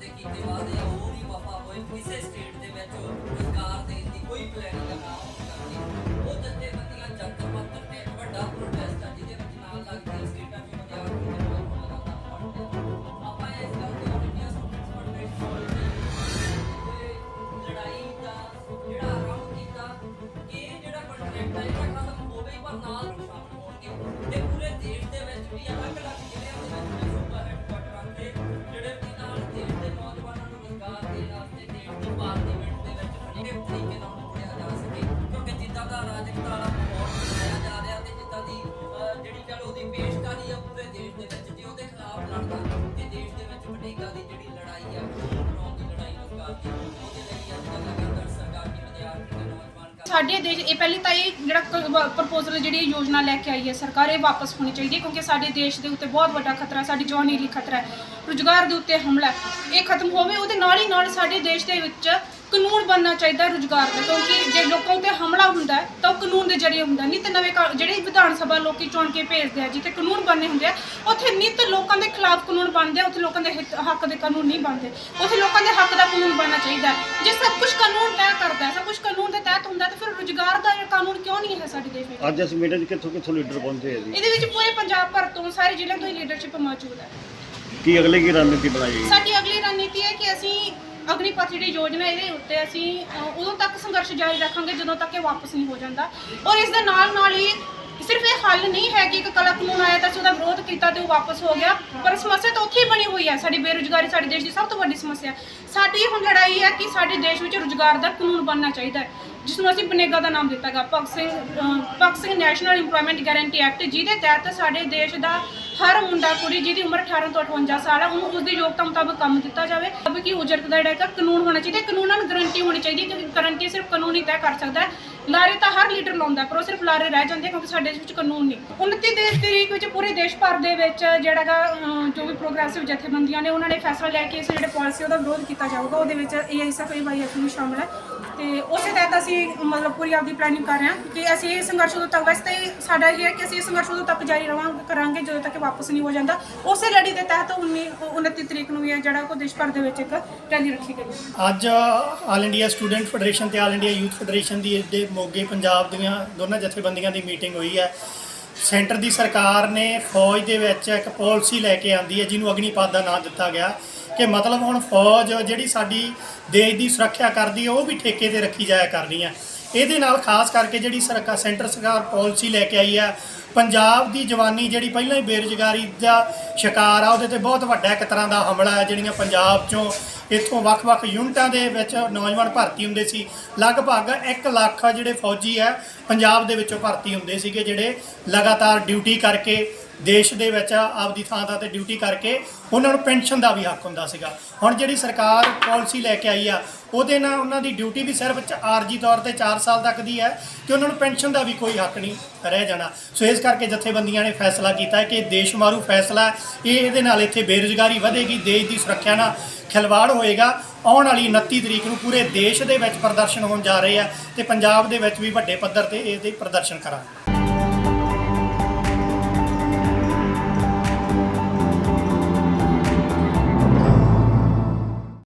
ਤੇ ਕੀਤੇ ਵਾਅਦੇ ਆ ਉਹ ਵੀ ਵਫਾ ਹੋਏ, ਕਿਸੇ ਸਟੇਟ ਦੇ ਵਿੱਚ ਰੋਜ਼ਗਾਰ ਦੇਣ ਦੀ ਕੋਈ ਪਲਾਨ ਨਾ ਸਾਡੇ ਦੇਸ਼, ਇਹ ਪਹਿਲੀ ਤਾਂ ਇਹ ਜਿਹੜਾ ਪ੍ਰਪੋਜ਼ਲ ਜਿਹੜੀ ਇਹ ਯੋਜਨਾ ਲੈ ਕੇ ਆਈ ਹੈ, ਸਰਕਾਰ ਇਹ ਵਾਪਸ ਹੋਣੀ ਚਾਹੀਦੀ ਹੈ ਕਿਉਂਕਿ ਸਾਡੇ ਦੇਸ਼ ਦੇ ਉੱਤੇ ਬਹੁਤ ਵੱਡਾ ਖਤਰਾ ਸਾਡੀ ਜਵਾਨੀ ਲਈ ਖਤਰਾ ਹੈ। ਰੁਜ਼ਗਾਰ ਦੇ ਉੱਤੇ ਹਮਲਾ ਇਹ ਖਤਮ ਹੋਵੇ, ਉਹਦੇ ਨਾਲ ਹੀ ਨਾਲ ਸਾਡੇ ਦੇਸ਼ ਦੇ ਵਿੱਚ ਕਾਨੂੰਨ ਬਣਨਾ ਚਾਹੀਦਾ ਰੁਜ਼ਗਾਰ ਦਾ, ਕਿਉਂਕਿ ਜੇ ਲੋਕਾਂ ਉੱਤੇ ਹਮਲਾ ਹੁੰਦਾ ਤਾਂ ਉਹ ਕਾਨੂੰਨ ਦੇ ਜ਼ਰੀਏ ਹੁੰਦਾ ਨਿਤ ਨਵੇਂ ਜਿਹੜੇ ਵਿਧਾਨ ਸਭਾ ਲੋਕੀ ਚੁਣ ਕੇ ਭੇਜਦੇ ਆ, ਜਿੱਥੇ ਕਾਨੂੰਨ ਬਣਨੇ ਹੁੰਦੇ ਆ, ਉੱਥੇ ਨਿਤ ਲੋਕਾਂ ਦੇ ਖਿਲਾਫ ਕਾਨੂੰਨ ਬਣਦੇ ਆ, ਉੱਥੇ ਲੋਕਾਂ ਦੇ ਹੱਕ ਦੇ ਕਾਨੂੰਨ ਨਹੀਂ ਬਣਦੇ। ਉੱਥੇ ਲੋਕਾਂ ਦੇ ਹੱਕ ਦਾ ਕਾਨੂੰਨ ਬਣਨਾ ਚਾਹੀਦਾ ਜੇ ਸਭ ਕੁਝ ਕਾਨੂੰਨ ਤੈਅ ਕਰਦਾ ਹੈ, ਸਭ ਕੁਝ ਕਾਨੂੰਨ ਦੇ ਤਹਿਤ ਹੁੰਦਾ ਹੈ, ਤਾਂ ਫਿਰ ਰੁਜ਼ਗਾਰ ਦਾ ਇਹ ਕਾਨੂੰਨ ਕਿਉਂ ਨਹੀਂ ਹੈ ਸਾਡੇ ਦੇਸ਼ ਵਿੱਚ ਅੱਜ ਇਸ ਮੀਟਿੰਗ 'ਚ ਕਿੱਥੋਂ ਕਿੱਥੋਂ ਲੀਡਰ ਪਹੁੰਚੇ ਆ ਜੀ? ਇਹਦੇ ਵਿੱਚ ਪੂਰੇ ਪੰਜਾਬ ਭਰ ਤੋਂ ਸਾਰੇ ਜ਼ਿਲ੍ਹਿਆਂ ਤੋਂ ਹੀ ਲੀਡਰਸ਼ਿਪ ਮੌਜੂਦ ਹੈ। ਕੀ ਅਗਲੇ ਕੀ ਰਣਨੀਤੀ ਬਣਾਈ ਸਾਡੀ ਅਗਲੀ ਰਣਨੀਤੀ ਹੈ ਕਿ ਅਸੀਂ ਅਗਨੀਪਥ ਜਿਹੜੀ ਯੋਜਨਾ ਇਹਦੇ ਉੱਤੇ ਅਸੀਂ ਅ, ਉਦੋਂ ਤੱਕ ਸੰਘਰਸ਼ ਜਾਰੀ ਰੱਖਾਂਗੇ ਜਦੋਂ ਤੱਕ ਇਹ ਵਾਪਸ ਨਹੀਂ ਹੋ ਜਾਂਦਾ। ਔਰ ਇਸ ਦੇ ਨਾਲ ਨਾਲ ਹੀ ਸਿਰਫ ਇਹ ਹੱਲ ਨਹੀਂ ਹੈ ਕਿ ਇੱਕ ਕਲਾ ਕਾਨੂੰਨ ਆਇਆ ਤਾਂ ਅਸੀਂ ਉਹਦਾ ਵਿਰੋਧ ਕੀਤਾ ਤੇ ਉਹ ਵਾਪਸ ਹੋ ਗਿਆ ਪਰ ਸਮੱਸਿਆ ਤਾਂ ਉੱਥੇ ਹੀ ਬਣੀ ਹੋਈ ਹੈ। ਸਾਡੀ ਬੇਰੁਜ਼ਗਾਰੀ ਸਾਡੇ ਦੇਸ਼ ਦੀ ਸਭ ਤੋਂ ਵੱਡੀ ਸਮੱਸਿਆ ਸਾਡੀ ਹੁਣ ਲੜਾਈ ਹੈ ਕਿ ਸਾਡੇ ਦੇਸ਼ ਵਿੱਚ ਰੁਜ਼ਗਾਰ ਦਾ ਕਾਨੂੰਨ ਬਣਨਾ ਚਾਹੀਦਾ ਹੈ। ਜਿਸ ਨੂੰ ਅਸੀਂ ਬਨੇਗਾ ਦਾ ਨਾਮ ਦਿੱਤਾ ਗਿਆ Bhagat Singh Bhagat Singh national employment guarantee act ਜਿਹਦੇ ਤਹਿਤ ਸਾਡੇ ਦੇਸ਼ ਦਾ ਹਰ ਮੁੰਡਾ ਕੁੜੀ ਜਿਹਦੀ ਉਮਰ 18 ਤੋਂ 58 ਸਾਲ ਹੈ ਉਹਨੂੰ ਉਸਦੀ ਯੋਗਤਾ ਮੁਤਾਬਕ ਕੰਮ ਦਿੱਤਾ ਜਾਵੇ। ਅਬ ਕੀ ਉਜਰਤ ਦਾ ਜਿਹੜਾ ਕਾਨੂੰਨ ਹੋਣਾ ਚਾਹੀਦਾ, ਕਾਨੂੰਨਾਂ ਨੂੰ ਗਾਰੰਟੀ ਹੋਣੀ ਚਾਹੀਦੀ ਕਿਉਂਕਿ ਗਾਰੰਟੀ ਸਿਰਫ ਕਾਨੂੰਨ ਹੀ ਤੈਅ ਕਰ ਸਕਦਾ ਹੈ। ਲਾਰੇ ਤਾਂ ਹਰ ਲੀਡਰ ਲਾਉਂਦਾ, ਪਰ ਉਹ ਸਿਰਫ ਲਾਰੇ ਰਹਿ ਜਾਂਦੇ ਕਿਉਂਕਿ ਸਾਡੇ ਦੇਸ਼ ਵਿੱਚ ਕਾਨੂੰਨ ਨਹੀਂ। 29 ਦੇ ਤਰੀਕ ਵਿੱਚ ਪੂਰੇ ਦੇਸ਼ ਭਰ ਦੇ ਵਿੱਚ ਜਿਹੜਾ ਹੈਗਾ ਜੋ ਵੀ ਪ੍ਰੋਗਰੈਸਿਵ ਜਥੇਬੰਦੀਆਂ ਨੇ, ਉਹਨਾਂ ਨੇ ਫੈਸਲਾ ਲਿਆ ਕਿ ਇਸ ਜਿਹੜੇ ਪਾਲਿਸੀ ਉਹਦਾ ਵਿਰੋਧ ਕੀਤਾ ਜਾਊਗਾ। ਉਹਦੇ ਵਿੱਚ ਏਆਈਐਸਐਫ ਏਵਾਈਐਫ ਨੂੰ ਸ਼ਾਮਲ ਹੈ। ਤੇ ਉਸੇ ਤਹਿਤ ਅਸੀਂ ਮਤਲਬ ਪੂਰੀ ਆਪਦੀ ਪਲੈਨਿੰਗ ਕਰ ਰਹੇ ਹਾਂ ਕਿ ਅਸੀਂ ਇਹ ਸੰਘਰਸ਼ ਉਦੋਂ ਤੱਕ, ਵੈਸੇ ਤਾਂ ਸਾਡਾ ਇਹ ਹੈ ਕਿ ਅਸੀਂ ਇਹ ਸੰਘਰਸ਼ ਉਦੋਂ ਤੱਕ ਜਾਰੀ ਰਵਾਂਗੇ ਕਰਾਂਗੇ ਜਦੋਂ ਤੱਕ ਵਾਪਸ ਨਹੀਂ ਹੋ ਜਾਂਦਾ। ਉਸੇ ਲੜੀ ਦੇ ਤਹਿਤ 19 29 ਤਰੀਕ ਨੂੰ ਵੀ ਹੈ ਜਿਹੜਾ ਕੋ ਦੇਸ਼ ਭਰ ਦੇ ਵਿੱਚ ਇੱਕ ਰੈਲੀ ਰੱਖੀ ਗਈ। ਅੱਜ ਆਲ ਇੰਡੀਆ ਸਟੂਡੈਂਟ ਫੈਡਰੇਸ਼ਨ ਤੇ ਆਲ ਇੰਡੀਆ ਯੂਥ ਫੈਡਰੇਸ਼ਨ ਦੀ ਦੇ ਮੋਗੇ ਪੰਜਾਬ ਦੀਆਂ ਦੋਨਾਂ ਜਥੇਬੰਦੀਆਂ ਦੀ ਮੀਟਿੰਗ ਹੋਈ ਹੈ। ਸੈਂਟਰ ਦੀ ਸਰਕਾਰ ਨੇ ਫੌਜ ਦੇ ਵਿੱਚ ਇੱਕ ਪਾਲਿਸੀ ਲੈ ਕੇ ਆਂਦੀ ਹੈ, ਜਿਹਨੂੰ ਅਗਨੀਪਥ ਦਾ ਨਾਮ ਦਿੱਤਾ ਗਿਆ। ਕਿ ਮਤਲਬ ਹੁਣ ਫੌਜ ਜਿਹੜੀ ਸਾਡੀ ਦੇਸ਼ ਦੀ ਸੁਰੱਖਿਆ ਕਰਦੀ ਹੈ, ਉਹ ਵੀ ਠੇਕੇ ਤੇ ਰੱਖੀ ਜਾਇਆ ਕਰਨੀ ਹੈ। ਇਹਦੇ ਨਾਲ ਖਾਸ ਕਰਕੇ ਜਿਹੜੀ ਸਰਕਾਰ ਸੈਂਟਰ ਸਰਕਾਰ ਪਾਲਿਸੀ ਲੈ ਕੇ ਆਈ ਹੈ ਪੰਜਾਬ ਦੀ ਜਵਾਨੀ ਜਿਹੜੀ ਪਹਿਲਾਂ ਹੀ ਬੇਰੁਜ਼ਗਾਰੀ ਦਾ ਸ਼ਿਕਾਰ ਆ, ਉਹਦੇ ਤੇ ਬਹੁਤ ਵੱਡਾ ਇੱਕ ਤਰ੍ਹਾਂ ਦਾ ਹਮਲਾ ਹੈ, ਜਿਹੜੀਆਂ ਪੰਜਾਬ ਚੋਂ ਇੱਥੋਂ ਵੱਖ-ਵੱਖ ਯੂਨਿਟਾਂ ਦੇ ਵਿੱਚ ਨੌਜਵਾਨ ਭਰਤੀ ਹੁੰਦੇ ਸੀ। ਲਗਭਗ 1 ਲੱਖ ਜਿਹੜੇ ਫੌਜੀ ਹੈ, ਪੰਜਾਬ ਦੇ ਵਿੱਚੋਂ ਭਰਤੀ ਹੁੰਦੇ ਸੀਗੇ, ਜਿਹੜੇ ਲਗਾਤਾਰ ਡਿਊਟੀ ਕਰਕੇ ਦੇਸ਼ ਦੇ ਵਿੱਚ ਆਪਦੀ ਥਾਂ ਥਾਂ ਤੇ ਡਿਊਟੀ ਕਰਕੇ ਉਹਨਾਂ ਨੂੰ ਪੈਨਸ਼ਨ ਦਾ ਵੀ ਹੱਕ ਹੁੰਦਾ ਸੀਗਾ। ਹੁਣ ਜਿਹੜੀ ਸਰਕਾਰ ਪਾਲਿਸੀ ਲੈ ਕੇ ਆਈ ਆ, ਉਹਦੇ ਨਾਲ ਉਹਨਾਂ ਦੀ ਡਿਊਟੀ ਵੀ ਸਿਰਫ ਆਰਜੀ ਤੌਰ ਤੇ 4 ਸਾਲ ਤੱਕ ਦੀ ਹੈ, ਤੇ ਉਹਨਾਂ ਨੂੰ ਪੈਨਸ਼ਨ ਦਾ ਵੀ ਕੋਈ ਹੱਕ ਨਹੀਂ ਰਹਿ ਜਾਣਾ। ਸੋ ਇਸ ਇਸ ਕਰਕੇ ਜਥੇਬੰਦੀਆਂ ਨੇ ਫੈਸਲਾ ਕੀਤਾ ਹੈ ਕਿ ਦੇਸ਼ ਮਾਰੂ ਫੈਸਲਾ ਹੈ ਇਹ ਇਹਦੇ ਨਾਲ ਇੱਥੇ ਬੇਰੁਜ਼ਗਾਰੀ ਵਧੇਗੀ, ਦੇਸ਼ ਦੀ ਸੁਰੱਖਿਆ ਨਾਲ ਖਿਲਵਾੜ ਹੋਏਗਾ। ਆਉਣ ਵਾਲੀ 29 ਤਰੀਕ ਨੂੰ ਪੂਰੇ ਦੇਸ਼ ਦੇ ਵਿੱਚ ਪ੍ਰਦਰਸ਼ਨ ਹੋਣ ਜਾ ਰਹੇ ਆ ਤੇ ਪੰਜਾਬ ਦੇ ਵਿੱਚ ਵੀ ਵੱਡੇ ਪੱਧਰ ਤੇ ਇਹਦੇ ਪ੍ਰਦਰਸ਼ਨ ਕਰਾਂਗੇ।